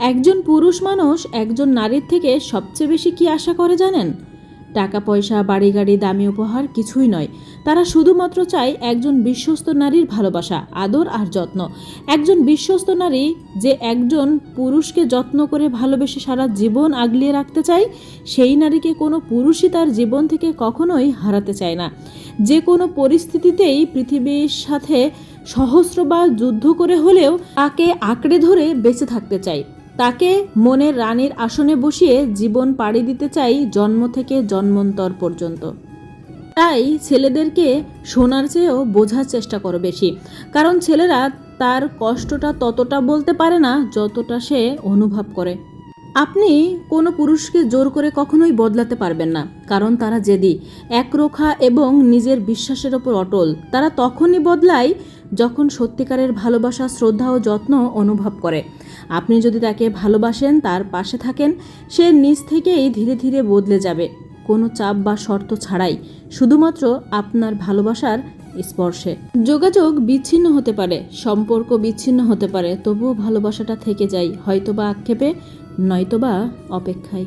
একজন পুরুষ মানুষ একজন নারীর থেকে সবচেয়ে বেশি কি আশা করে জানেন? টাকা পয়সা বাড়ি গাড়ি দামি উপহার কিছুই নয়। তারা শুধুমাত্র চায় একজন বিশ্বস্ত নারীর ভালোবাসা, আদর আর যত্ন। একজন বিশ্বস্ত নারী যে একজন পুরুষকে যত্ন করে ভালোবেসে সারা জীবন আগলিয়ে রাখতে চায়, সেই নারীকে কোনো পুরুষই তার জীবন থেকে কখনোই হারাতে চায় না। যে কোনো পরিস্থিতিতেই পৃথিবীর সাথে সহস্রবার যুদ্ধ করে হলেও তাকে আঁকড়ে ধরে বেঁচে থাকতে চাই তাকে মনের রানীর আসনে বসিয়ে জীবন পাড়ি দিতে চাই জন্ম থেকে জন্মন্তর পর্যন্ত। তাই ছেলেদেরকে শোনার চেয়েও বোঝার চেষ্টা করো বেশি। কারণ ছেলেরা তার কষ্টটা ততটা বলতে পারে না যতটা সে অনুভব করে। আপনি কোনো পুরুষকে জোর করে কখনোই বদলাতে পারবেন না, কারণ তারা জেদি। একরোখা এবং নিজের বিশ্বাসের ওপর অটল। তারা তখনই বদলায় যখন সত্যিকারের ভালোবাসা, শ্রদ্ধা ও যত্ন অনুভব করে। আপনি যদি তাকে ভালোবাসেন, তার পাশে থাকেন, সে নিজ থেকেই ধীরে ধীরে বদলে যাবে। কোনো চাপ বা শর্ত ছাড়াই, শুধুমাত্র আপনার ভালোবাসার স্পর্শে। যোগাযোগ বিচ্ছিন্ন হতে পারে, সম্পর্ক বিচ্ছিন্ন হতে পারে, তবুও ভালোবাসাটা থেকে যায়, হয়তোবা আক্ষেপে, নয়তোবা অপেক্ষায়।